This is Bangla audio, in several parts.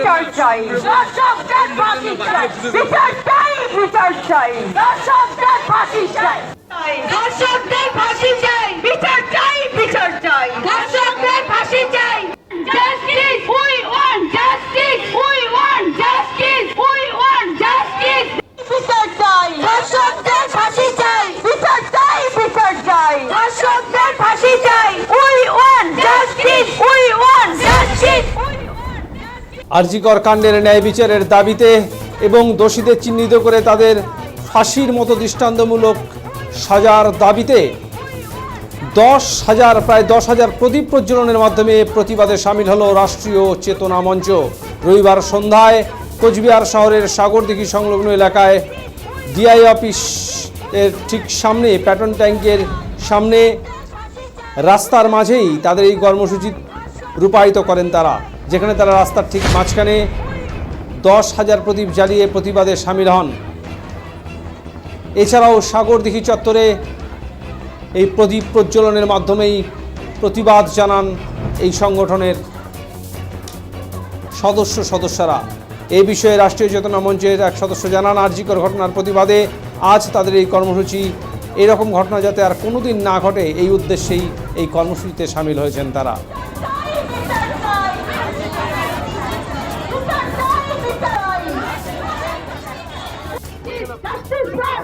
বিচার চাই দর্শকদের ফাঁসি চাই বিচার চাই বিচার চাই দর্শকদের ফাঁসি চাই আরজিকর কাণ্ডের ন্যায় বিচারের দাবিতে এবং দোষীদের চিহ্নিত করে তাদের ফাঁসির মতো দৃষ্টান্তমূলক সাজার দাবিতে দশ হাজার, প্রায় দশ হাজার প্রদীপ প্রজ্বলনের মাধ্যমে প্রতিবাদে সামিল হলো রাষ্ট্রীয় চেতনা মঞ্চ। রবিবার সন্ধ্যায় কোচবিহার শহরের সাগরদিঘি সংলগ্ন এলাকায় ডিআই অফিস এর ঠিক সামনে প্যাটন ট্যাঙ্কের সামনে রাস্তার মাঝেই তাদের এই কর্মসূচি রূপায়িত করেন তারা। যেখানে তারা রাস্তার ঠিক মাঝখানে দশ হাজার প্রদীপ জ্বালিয়ে প্রতিবাদে সামিল হন। এছাড়াও সাগরদিঘি চত্বরে এই প্রদীপ প্রজ্বলনের মাধ্যমেই প্রতিবাদ জানান এই সংগঠনের সদস্য সদস্যরা। এই বিষয়ে রাষ্ট্রীয় চেতনা মঞ্চের এক সদস্য জানান, আর্জিকর ঘটনার প্রতিবাদে আজ তাদের এই কর্মসূচি, এরকম ঘটনা যাতে আর কোনোদিন না ঘটে, এই উদ্দেশ্যেই এই কর্মসূচিতে সামিল হয়েছেন তারা।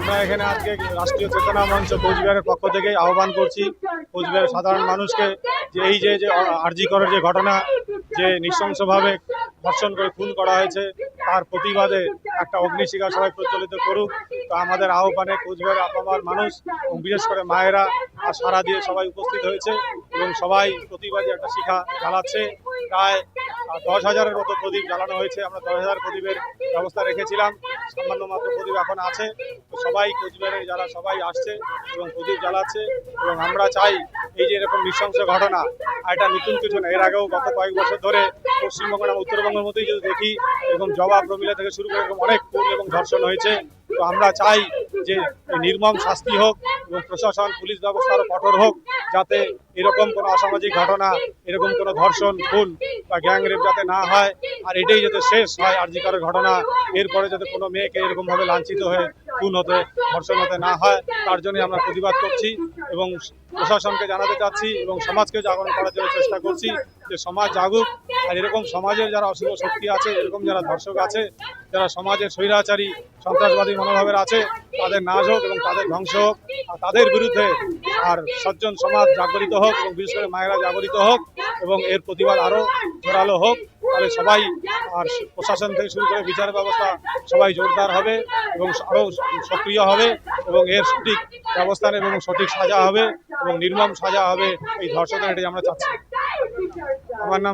আমরা এখানে আজকে রাষ্ট্রীয় চেতনা মঞ্চ কোচবিহারের পক্ষ থেকে আহ্বান করছি কোচবিহারের সাধারণ মানুষকে যে এই যে যে আরজি করার যে ঘটনা, যে নৃশংসভাবে ধর্ষণ করে খুন করা হয়েছে, তার প্রতিবাদে একটা অগ্নিশিখা সবাই প্রচলিত করুক। তো আমাদের আহ্বানে কোচবিহারের আপামার মানুষ বিশেষ করে মায়েরা আর সারা দিয়ে সবাই উপস্থিত হয়েছে এবং সবাই প্রতিবাদী একটা শিখা জ্বালাচ্ছে। প্রায় দশ হাজারের মতো প্রদীপ জ্বালানো হয়েছে। আমরা দশ হাজার প্রদীপের ব্যবস্থা রেখেছিলাম। সামান্য মাত্র প্রদীপ এখন আছে। সবাই কোচবিহারের যারা সবাই আসছে এবং প্রদীপ জ্বালাচ্ছে এবং আমরা চাই এই যে এরকম নৃশংস ঘটনা আর এটা নতুন কিছু না। এর আগেও গত কয়েক বছর ধরে পশ্চিমবঙ্গ না উত্তরবঙ্গের মধ্যেই যদি দেখি এবং জবা প্রমিলা থেকে শুরু করে এরকম অনেক খুন এবং ধর্ষণ হয়েছে। তো আমরা চাই যে নির্মম শাস্তি হোক এবং প্রশাসন, পুলিশ ব্যবস্থা আরও কঠোর হোক যাতে এরকম কোনো অসামাজিক ঘটনা, এরকম কোনো ধর্ষণ, খুন বা গ্যাং রেপ যাতে না হয়, আর এটাই যাতে শেষ হয় আর আর্জিকারের ঘটনা, এরপরে যাতে কোনো মেয়েকে এরকমভাবে লাঞ্ছিত হয়ে খুন হতে, ধর্ষণ হতে না হয়, তার জন্য আমরা প্রতিবাদ করছি এবং প্রশাসনকে জানাতে চাচ্ছি এবং সমাজকে জাগরণ করার জন্য চেষ্টা করছি যে সমাজ জাগুক। আর এরকম সমাজের যারা অশুভ শক্তি আছে, এরকম যারা ধর্ষক আছে, যারা সমাজের স্বৈরাচারী, সন্ত্রাসবাদী মনোভাবের আছে, তাদের নাশ হোক এবং তাদের ধ্বংস হোক। আর তাদের বিরুদ্ধে আর সজ্জন সমাজ জাগরিত হোক এবং বিশেষ করে মায়েরা জাগরিত হোক এবং এর প্রতিবাদ আরও জোরালো হোক। তাহলে সবাই আর প্রশাসন থেকে শুরু করে বিচার ব্যবস্থা সবাই জোরদার হবে। এবং আরও সক্রিয় হবে এবং এর সঠিক ব্যবস্থা এবং সঠিক সাজা হবে এবং নির্মম সাজা হবে এই ধর্ষকের, এটাই আমরা চাচ্ছি। আমার নাম